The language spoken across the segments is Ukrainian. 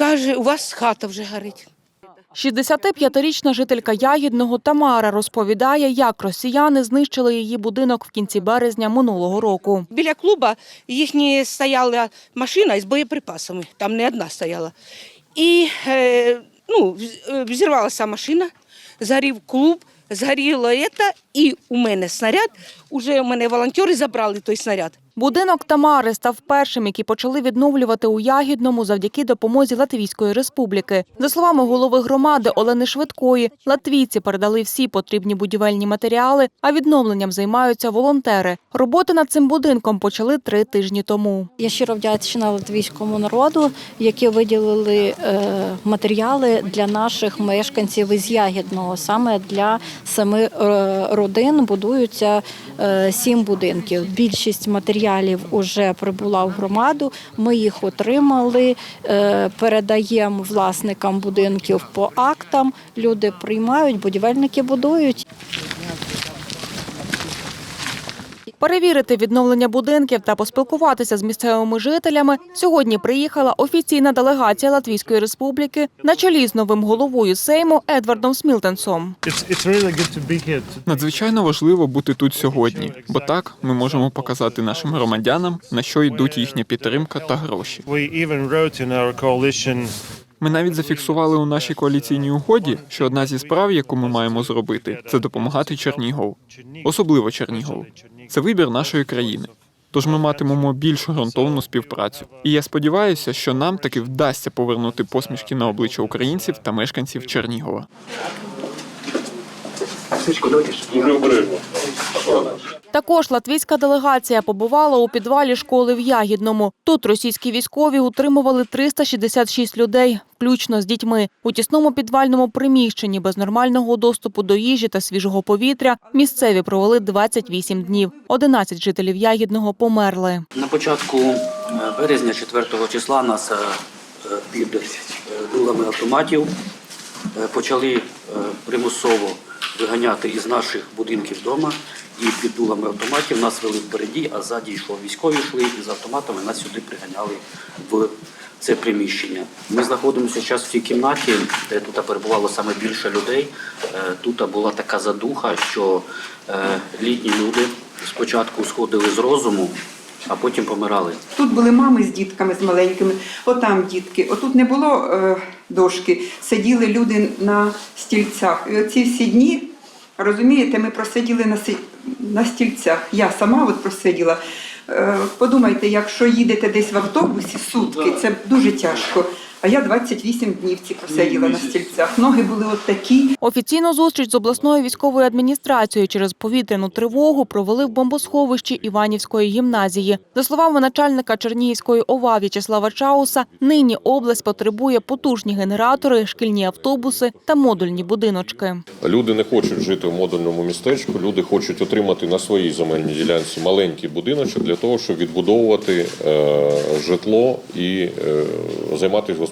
каже, у вас хата вже горить. 65-річна жителька Ягідного Тамара розповідає, як росіяни знищили її будинок в кінці березня минулого року. Біля клуба їхня стояла машина з боєприпасами, там не одна стояла. І е, ну, е, взірвалася машина, згорів клуб, згоріло це, і у мене снаряд. Уже у мене волонтери забрали той снаряд. Будинок Тамари став першим, який почали відновлювати у Ягідному завдяки допомозі Латвійської республіки. За словами голови громади Олени Швидкої, латвійці передали всі потрібні будівельні матеріали, а відновленням займаються волонтери. Роботи над цим будинком почали три тижні тому. Я щиро вдячна латвійському народу, які виділили е, матеріали для наших мешканців із Ягідного. Саме для семи е, родин будуються е, сім будинків. Більшість матеріалів вже прибула в громаду. Ми їх отримали, е, передаємо власникам будинків по актам. Люди приймають, будівельники будують. Перевірити відновлення будинків та поспілкуватися з місцевими жителями сьогодні приїхала офіційна делегація Латвійської республіки на чолі з новим головою Сейму Едвардом Смілтенсом. Надзвичайно важливо бути тут сьогодні, бо так ми можемо показати нашим громадянам, на що йдуть їхня підтримка та гроші. Ми навіть зафіксували у нашій коаліційній угоді, що одна зі справ, яку ми маємо зробити, це допомагати Чернігову, особливо Чернігову. Це вибір нашої країни. Тож ми матимемо більш ґрунтовну співпрацю. І я сподіваюся, що нам таки вдасться повернути посмішки на обличчя українців та мешканців Чернігова. Також латвійська делегація побувала у підвалі школи в Ягідному. Тут російські військові утримували 366 людей, включно з дітьми. У тісному підвальному приміщенні без нормального доступу до їжі та свіжого повітря місцеві провели 28 днів. 11 жителів Ягідного померли. На початку е, березня, 4 числа, нас е, е, під дулами автоматів почали примусово виганяти із наших будинків вдома. І під дулами автоматів нас вели впереді, а ззаді йшло військові йшли і з автоматами нас сюди приганяли в це приміщення. Ми знаходимося зараз в тій кімнаті, де тут перебувало саме більше людей. Е, Тут була така задуха, що е, літні люди спочатку сходили з розуму, а потім помирали. Тут були мами з дітками, з маленькими, отам дітки. Отут не було е, дошки, сиділи люди на стільцях. І оці всі дні, розумієте, ми просиділи на, на стільцях. Я сама от просиділа. Е, подумайте, якщо їдете десь в автобусі сутки, це дуже тяжко. А я 28 днів ці просиділа на стільцях. Ноги були от такі. Офіційну зустріч з обласною військовою адміністрацією через повітряну тривогу провели в бомбосховищі Іванівської гімназії. За словами начальника Чернігівської ОВА В'ячеслава Чауса, нині область потребує потужні генератори, шкільні автобуси та модульні будиночки. Люди не хочуть жити в модульному містечку. Люди хочуть отримати на своїй земельній ділянці маленький будиночок для того, щоб відбудовувати е, житло і е, займатися господарством.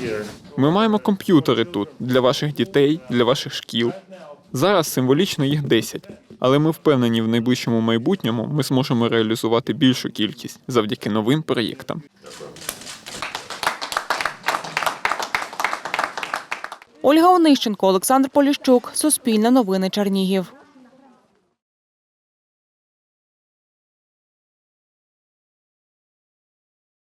Here. Ми маємо комп'ютери тут для ваших дітей, для ваших шкіл. Зараз символічно їх 10, але ми впевнені, в найближчому майбутньому ми зможемо реалізувати більшу кількість завдяки новим проєктам. Ольга Онищенко, Олександр Поліщук, Суспільне новини Чернігів.